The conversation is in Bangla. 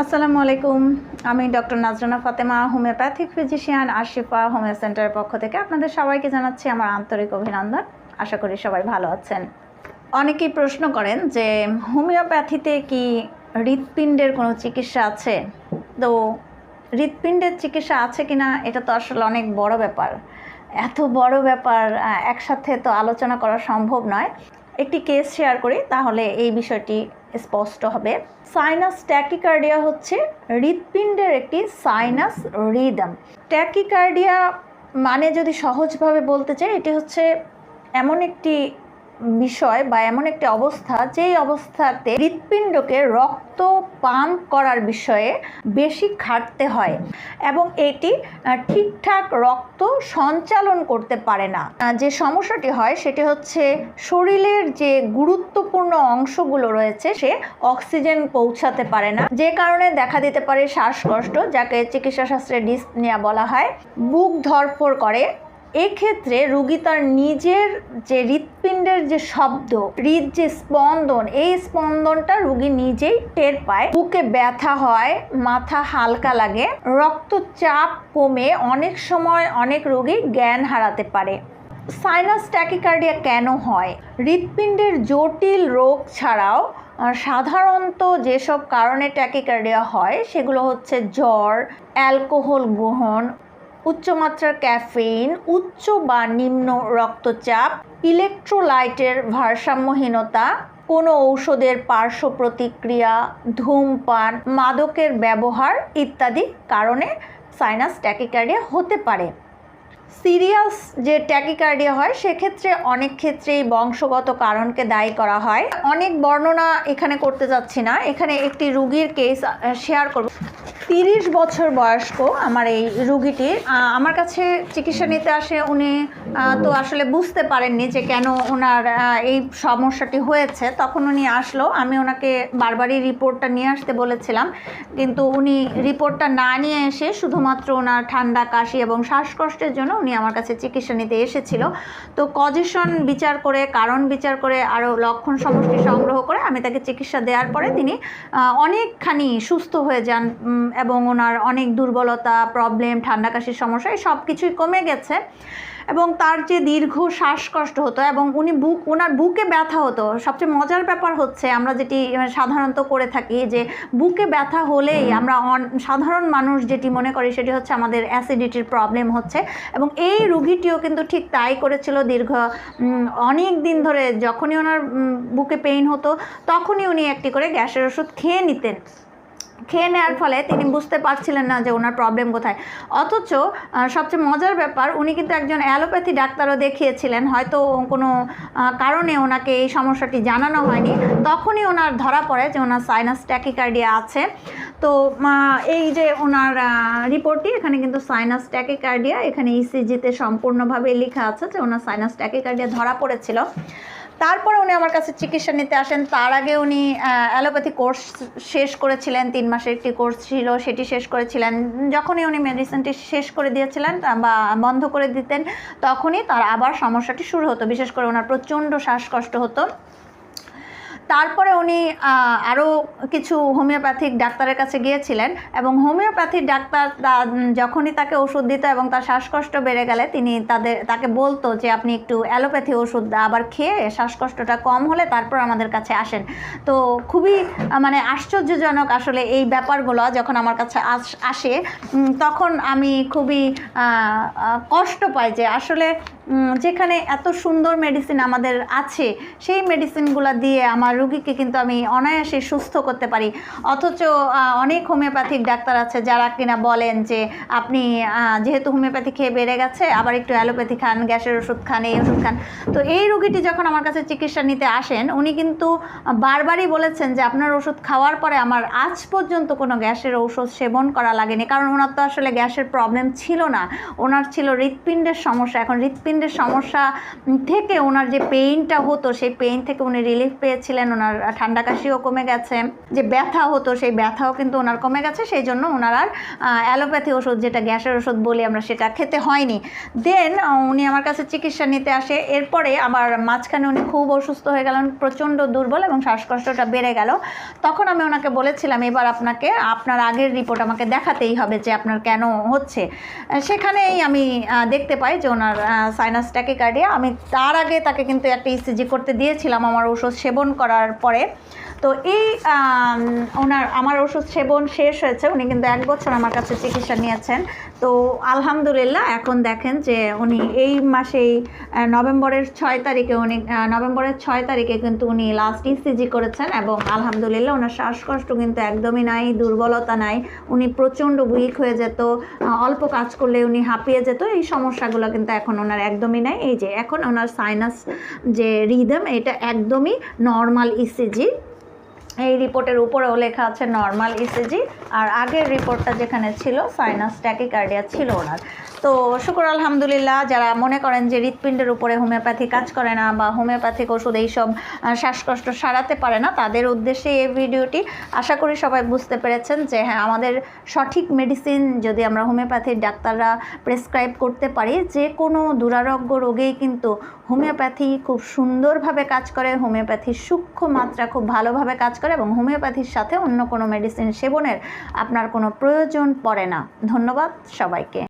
আসসালামু আলাইকুম। আমি doctor Nazrana Fatema, homeopathic physician Ashifa, homeo সেন্টারের পক্ষ থেকে আপনাদের সবাইকে জানাচ্ছি আমার আন্তরিক অভিনন্দন। আশা করি সবাই ভালো আছেন। অনেকেই প্রশ্ন করেন যে, হোমিওপ্যাথিতে কি হৃৎপিণ্ডের কোনো চিকিৎসা আছে? তো হৃৎপিণ্ডের চিকিৎসা আছে কি না এটা তো আসলে অনেক বড় ব্যাপার। এত বড় ব্যাপার একসাথে তো আলোচনা করা সম্ভব নয়। একটি কেস শেয়ার করি, তাহলে এই বিষয়টি স্পষ্ট হবে। সাইনাস ট্যাকিকার্ডিয়া হচ্ছে হৃৎপিণ্ডের একটি সাইনাস রিদম ট্যাকিকার্ডিয়া মানে যদি সহজভাবে বলতে চাই, এটি হচ্ছে এমন একটি বিষয় বা এমন একটি অবস্থা, যেই অবস্থাতে হৃৎপিণ্ডকে রক্ত পাম্প করার বিষয়ে বেশি খাটতে হয় এবং এটি ঠিকঠাক রক্ত সঞ্চালন করতে পারে না। যে সমস্যাটি হয় সেটি হচ্ছে শরীরের যে গুরুত্বপূর্ণ অংশগুলো রয়েছে, সে অক্সিজেন পৌঁছাতে পারে না। যে কারণে দেখা দিতে পারে শ্বাসকষ্ট, যাকে চিকিৎসা শাস্ত্রে ডিসনিয়া বলা হয়। বুক ধরফর করে এক্ষেত্রে রুগী তার নিজের যে হৃৎপিণ্ডের যে শব্দ, হৃদ যে স্পন্দন, এই স্পন্দনটা রুগী নিজেই টের পায়। বুকে ব্যথা হয়, মাথা হালকা লাগে, রক্তচাপ কমে অনেক সময় অনেক রোগী জ্ঞান হারাতে পারে। সাইনাস ট্যাকিকার্ডিয়া কেন হয়? হৃৎপিণ্ডের জটিল রোগ ছাড়াও সাধারণত যেসব কারণে ট্যাকিকার্ডিয়া হয় সেগুলো হচ্ছে জ্বর, অ্যালকোহল গ্রহণ উচ্চমাত্রার ক্যাফেইন, উচ্চ বা নিম্ন রক্তচাপ, ইলেকট্রোলাইটের ভারসাম্যহীনতা, কোনো ঔষধের পার্শ্ব প্রতিক্রিয়া, ধূমপান, মাদকের ব্যবহার ইত্যাদি কারণে সাইনাস ট্যাকিকার্ডিয়া হতে পারে। সিরিয়াস যে ট্যাকিকার্ডিয়া হয়, সেক্ষেত্রে অনেক ক্ষেত্রেই বংশগত কারণকে দায়ী করা হয়। অনেক বর্ণনা এখানে করতে যাচ্ছি না। এখানে একটি রুগীর কেস শেয়ার করব। তিরিশ বছর বয়স্ক আমার এই রুগীটি। আমার কাছে চিকিৎসা নিতে আসে উনি তো আসলে বুঝতে পারেননি যে কেন ওনার এই সমস্যাটি হয়েছে। তখন উনি আসলো। আমি ওনাকে বারবারই রিপোর্টটা নিয়ে আসতে বলেছিলাম। কিন্তু উনি রিপোর্টটা না নিয়ে এসে শুধুমাত্র ওনার ঠান্ডা, কাশি এবং শ্বাসকষ্টের জন্য উনি আমার কাছে চিকিৎসা নিতে এসেছিল। তো কজেশন বিচার করে, কারণ বিচার করে আরও লক্ষণ সমষ্টি সংগ্রহ করে আমি তাকে চিকিৎসা দেওয়ার পরে তিনি অনেকখানি সুস্থ হয়ে যান এবং ওনার অনেক দুর্বলতা প্রবলেম ঠান্ডা কাশির সমস্যা, এই সব কিছুই কমে গেছে। এবং তার যে দীর্ঘ শ্বাসকষ্ট হতো এবং উনি বুক ওনার বুকে ব্যথা হতো সবচেয়ে মজার ব্যাপার হচ্ছে আমরা যেটি সাধারণত করে থাকি যে বুকে ব্যথা হলেই আমরা অন- সাধারণ মানুষ যেটি মনে করি সেটি হচ্ছে আমাদের অ্যাসিডিটির প্রবলেম হচ্ছে এবং এই রুগীটিও কিন্তু ঠিক তাই করেছিল দীর্ঘ অনেক দিন ধরে যখনই ওনার বুকে পেইন হতো তখনই উনি একটি করে গ্যাসের ওষুধ খেয়ে নিতেন। খেয়ে নেওয়ার ফলে তিনি বুঝতে পারছিলেন না যে ওনার প্রবলেম কোথায়। অথচ সবচেয়ে মজার ব্যাপার, উনি কিন্তু একজন অ্যালোপ্যাথি ডাক্তারও দেখিয়েছিলেন। হয়তো কোনো কারণে ওনাকে এই সমস্যাটি জানানো হয়নি। তখনই ওনার ধরা পড়ে যে ওনার সাইনাস ট্যাকিকার্ডিয়া আছে। তো এই যে ওনার রিপোর্টটি, এখানে কিন্তু সাইনাস ট্যাকিকার্ডিয়া এখানে ইসিজিতে সম্পূর্ণভাবে লেখা আছে যে ওনার সাইনাস ট্যাকিকার্ডিয়া ধরা পড়েছিল। তারপরে উনি আমার কাছে চিকিৎসা নিতে আসেন। তার আগে উনি অ্যালোপ্যাথি কোর্স শেষ করেছিলেন, তিন মাসের একটি কোর্স ছিল, সেটি শেষ করেছিলেন। যখনই উনি মেডিসিনটি শেষ করে দিয়েছিলেন বা বন্ধ করে দিতেন, তখনই তার আবার সমস্যাটি শুরু হতো। বিশেষ করে ওনার প্রচণ্ড শ্বাসকষ্ট হতো। তারপরে উনি আরও কিছু হোমিওপ্যাথিক ডাক্তারের কাছে গিয়েছিলেন এবং হোমিওপ্যাথিক ডাক্তার যখনই তাকে ওষুধ দিত এবং তার শ্বাসকষ্ট বেড়ে গেলে তিনি তাদের, তাকে বলতো যে আপনি একটু অ্যালোপ্যাথি ওষুধ আবার খেয়ে শ্বাসকষ্টটা কম হলে তারপর আমাদের কাছে আসেন। তো খুবই মানে আশ্চর্যজনক আসলে এই ব্যাপারগুলো যখন আমার কাছে আস- তখন আমি খুবই কষ্ট পাই যে আসলে যেখানে এত সুন্দর মেডিসিন আমাদের আছে, সেই মেডিসিনগুলো দিয়ে আমার রুগীকে কিন্তু আমি অনায়াসে সুস্থ করতে পারি। অথচ অনেক হোমিওপ্যাথিক ডাক্তার আছে যারা কিনা বলেন যে, আপনি যেহেতু হোমিওপ্যাথি খেয়ে বেড়ে গেছে, আবার একটু অ্যালোপ্যাথি খান, গ্যাসের ওষুধ খান, এই ওষুধ খান। তো এই রুগীটি যখন আমার কাছে চিকিৎসা নিতে আসেন, উনি কিন্তু বারবারই বলেছেন যে, আপনার ওষুধ খাওয়ার পরে আমার আজ পর্যন্ত কোনো গ্যাসের ঔষধ সেবন করা লাগেনি। কারণ ওনার তো আসলে গ্যাসের প্রবলেম ছিল না। ওনার ছিল হৃৎপিণ্ডের সমস্যা। এখন হৃৎপিণ্ডের সমস্যা থেকে ওনার যে পেইনটা হতো, সেই পেইন থেকে উনি রিলিফ পেয়েছিলেন। দিলেন ওনার ঠান্ডা কাশিও কমে গেছে। যে ব্যথা হতো, সেই ব্যথাও কিন্তু ওনার কমে গেছে, সেই জন্য ওনার আর অ্যালোপ্যাথি ওষুধ, যেটা গ্যাসের ওষুধ বলি আমরা, সেটা খেতে হয়নি। দেন উনি আমার কাছে চিকিৎসা নিতে আসে। এরপরে আমার মাঝখানে উনি খুব অসুস্থ হয়ে গেলেন, প্রচণ্ড দুর্বল এবং শ্বাসকষ্টটা বেড়ে গেল। তখন আমি ওনাকে বলেছিলাম, এবার আপনাকে, আপনার আগের রিপোর্ট আমাকে দেখাতেই হবে যে আপনার কেন হচ্ছে। সেখানেই আমি দেখতে পাই যে ওনার সাইনাস ট্যাকিকার্ডিয়া আমি তার আগে তাকে কিন্তু একটা ইসিজি করতে দিয়েছিলাম। আমার ওষুধ সেবন করার পরে তো এই ওনার, আমার ওষুধ সেবন শেষ হয়েছে, উনি কিন্তু এক বছর আমার কাছে চিকিৎসা নিয়েছেন। তো আলহামদুলিল্লাহ, এখন দেখেন যে উনি এই মাসেই নভেম্বরের ছয় তারিখে উনি নভেম্বরের ছয় তারিখে কিন্তু উনি লাস্ট ইসিজি করেছেন এবং আলহামদুলিল্লাহ ওনার শ্বাসকষ্ট কিন্তু একদমই নাই, দুর্বলতা নাই। উনি প্রচণ্ড উইক হয়ে যেত অল্প কাজ করলে উনি হাঁপিয়ে যেত, এই সমস্যাগুলো কিন্তু এখন ওনার একদমই নাই। এই যে এখন ওনার সাইনাস যে রিদম এটা একদমই নর্মাল ইসিজি এই রিপোর্টের উপরেও লেখা আছে, নর্মাল ইসিজি আর আগের রিপোর্টটা যেখানে ছিল সাইনাস ট্যাকিকার্ডিয়া ছিল ওনার। তো শুক্র, আলহামদুলিল্লাহ। যারা মনে করেন যে হৃৎপিণ্ডের উপরে হোমিওপ্যাথি কাজ করে না বা হোমিওপ্যাথিক ওষুধ এইসব শ্বাসকষ্ট সারাতে পারে না, তাদের উদ্দেশ্যে এই ভিডিওটি আশা করি সবাই বুঝতে পেরেছেন যে হ্যাঁ আমাদের সঠিক মেডিসিন যদি আমরা হোমিওপ্যাথির ডাক্তাররা প্রেসক্রাইব করতে পারি, যে কোনো দুরারোগ্য রোগেই কিন্তু হোমিওপ্যাথি খুব সুন্দরভাবে কাজ করে, হোমিওপ্যাথির সূক্ষ্ম মাত্রা খুব ভালোভাবে কাজ করে এবং হোমিওপ্যাথির সাথে অন্য কোনো মেডিসিন সেবনের আপনার কোনো প্রয়োজন পড়ে না। ধন্যবাদ সবাইকে।